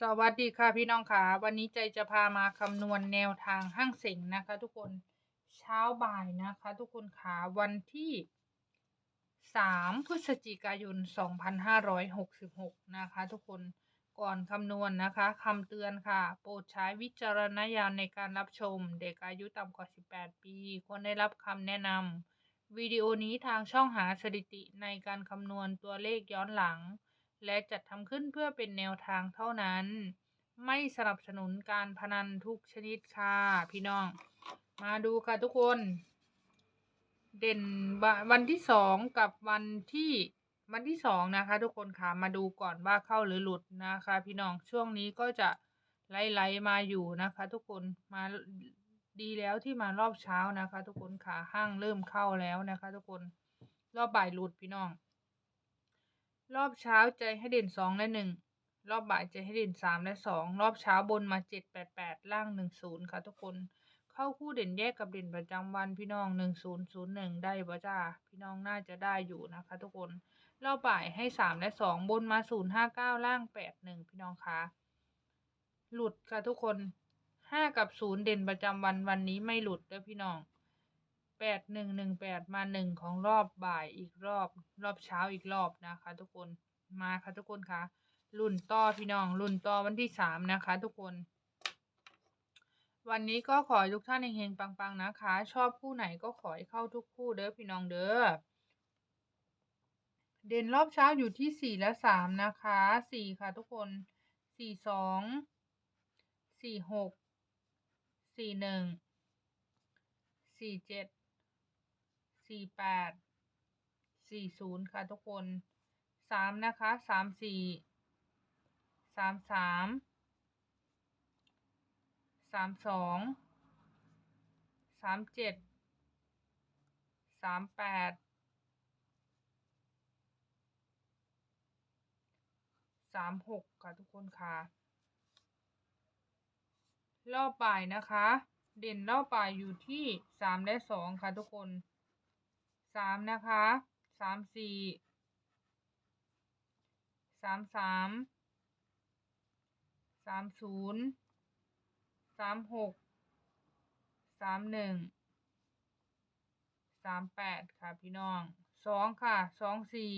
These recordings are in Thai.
สวัสดีค่ะพี่น้องค่ะ วันนี้ใจจะพามาคำนวณแนวทางห้างเสงนะคะ ทุกคนเช้าบ่ายนะคะ ทุกคนค่ะวันที่ 3 พฤศจิกายน 2566 นะคะ ทุกคนก่อนคำนวณนะคะคำเตือนค่ะ โปรดใช้วิจารณญาณในการรับชม เด็กอายุต่ำกว่า 18 ปีควรได้รับคำแนะนำวิดีโอนี้ทางช่องหาสถิติในการคำนวณตัวเลขย้อนหลัง และจัดทำขึ้นเพื่อเป็นแนวทางเท่านั้น ไม่สนับสนุนการพนันทุกชนิดค่ะพี่น้อง มาดูค่ะทุกคน เด่นวันที่สองกับวันที่วันที่สองนะคะ ทุกคนค่ะมาดูก่อนว่าเข้าหรือหลุดนะคะ พี่น้องช่วงนี้ก็จะไล่ๆมาอยู่นะคะ ทุกคนมาดีแล้วที่มารอบเช้านะคะ ทุกคนค่ะห้างเริ่มเข้าแล้วนะคะ ทุกคนรอบบ่ายหลุดพี่น้อง รอบเช้าใจให้เด่นสองและหนึ่งรอบบ่ายใจให้เด่นสามและสองรอบเช้าบนมาเจ็ดแปดแปดล่างหนึ่งศูนย์ค่ะทุกคน เข้าคู่เด่นแยกกับเด่นประจำวันพี่น้องหนึ่งศูนย์ศูนย์หนึ่งได้ปะจ้าพี่น้องน่าจะได้อยู่นะคะ ทุกคน รอบบ่ายให้สามและสองบนมาศูนย์ห้าเก้าล่างแปดหนึ่งพี่น้องคะหลุดค่ะทุกคนห้ากับศูนย์เด่นประจำวันวันนี้ไม่หลุดเด้อพี่น้อง แปดหนึ่งหนึ่งแปดมาหนึ่งของรอบบ่ายอีกรอบ รอบเช้าอีกรอบนะคะ ทุกคนมาค่ะทุกคนคะรุ่นต่อพี่น้องรุ่นต่อวันที่สามนะคะ ทุกคน วันนี้ก็ขอทุกท่านเฮงๆปังๆนะคะ ชอบคู่ไหนก็ขอให้เข้าทุกคู่เด้อพี่น้องเด้อเด่นรอบเช้าอยู่ที่สี่และสามนะคะสี่ค่ะ ทุกคนสี่สองสี่หกสี่หนึ่งสี่เจ็ด สี่แปดสี่ศูนย์ค่ะทุกคนสามนะคะสามสี่สามสามสามสองสามเจ็ดสามแปดสามหกค่ะทุกคนค่ะ รอบบ่ายนะคะ เด่นรอบบ่ายอยู่ที่สามและสองค่ะทุกคน สามนะคะสามสี่สามสามสามศูนย์สามหกสามหนึ่งสามแปดค่ะพี่น้องสองค่ะสองสี่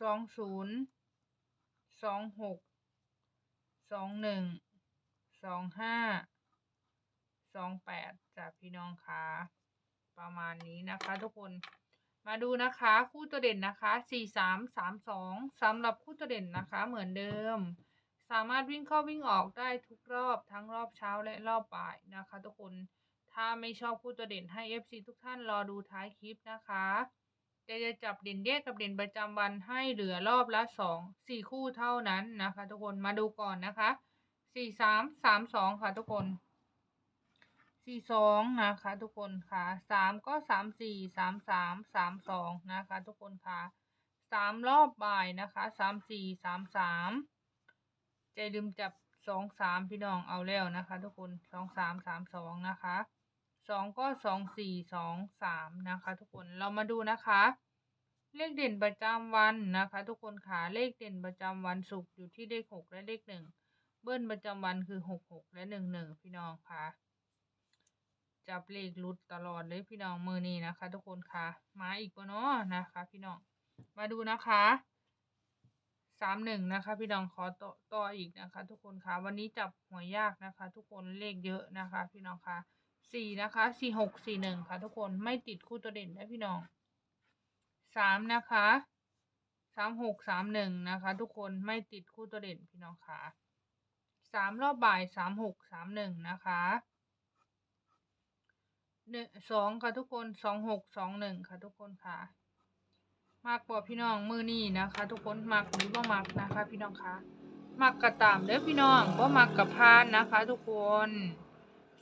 สองศูนย์สองหกสองหนึ่ง สองห้าสองแปดจากพี่น้องคะประมาณนี้นะคะ ทุกคนมาดูนะคะคู่ตัวเด่นนะคะสี่สามสามสองสำหรับคู่ตัวเด่นนะคะเหมือนเดิม สามารถวิ่งเข้าวิ่งออกได้ทุกรอบทั้งรอบเช้าและรอบบ่ายนะคะ ทุกคนถ้าไม่ชอบคู่ตัวเด่นให้ FC ทุกท่านรอดูท้ายคลิปนะคะจะจะจับเด่นแยกกับเด่นประจำวันให้เหลือรอบละสองสี่คู่เท่านั้นนะคะ ทุกคนมาดูก่อนนะคะ สี่สามสามสองค่ะทุกคนสี่สองนะคะ ทุกคนค่ะสามก็สามสี่สามสามสามสองนะคะ ทุกคนค่ะสามรอบบ่ายนะคะสามสี่สามสามใจลืมจับสองสามพี่น้องเอาแล้วนะคะ ทุกคนสองสามสามสองนะคะสองก็สองสี่สองสามนะคะ ทุกคนเรามาดูนะคะ เลขเด่นประจำวันนะคะ ทุกคนค่ะเลขเด่นประจำวันศุกร์อยู่ที่เลขหกและเลขหนึ่ง เบิ้ลประจำวันคือหกหกและหนึ่งหนึ่งพี่น้องค่ะจับเลขรุดตลอดเลยพี่น้องมือนี้นะคะ ทุกคนค่ะมาอีกปะเนาะนะคะ พี่น้องมาดูนะคะสามหนึ่งนะคะ พี่น้องขอต่อต่ออีกนะคะ ทุกคนค่ะวันนี้จับหวยยากนะคะ ทุกคนเลขเยอะนะคะ พี่น้องค่ะสี่นะคะสี่หกสี่หนึ่งค่ะ ทุกคนไม่ติดคู่ตัวเด่นนะพี่น้องสามนะคะสามหกสามหนึ่งนะคะ ทุกคนไม่ติดคู่ตัวเด่นพี่น้องค่ะ สามรอบบ่ายสามหกสามหนึ่งนะคะหนึ่งสองค่ะทุกคนสองหกสองหนึ่งค่ะทุกคนค่ะมากกว่าพี่น้องมือนี่นะคะ ทุกคนมักหรือว่ามักนะคะ พี่น้องคะมักกระตามเด้อพี่น้องว่ามักกับพานนะคะ ทุกคน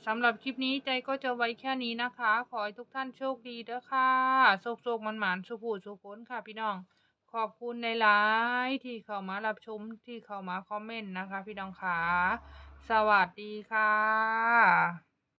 สำหรับคลิปนี้ใจก็จะไว้แค่นี้นะคะ ขอให้ทุกท่านโชคดีเด้อค่ะโชคโชคมันหมานสุขูสุขนค่ะ พี่น้อง ขอบคุณในหลายที่เข้ามารับชมที่เข้ามาคอมเมนต์นะคะ พี่น้องขาสวัสดีค่ะ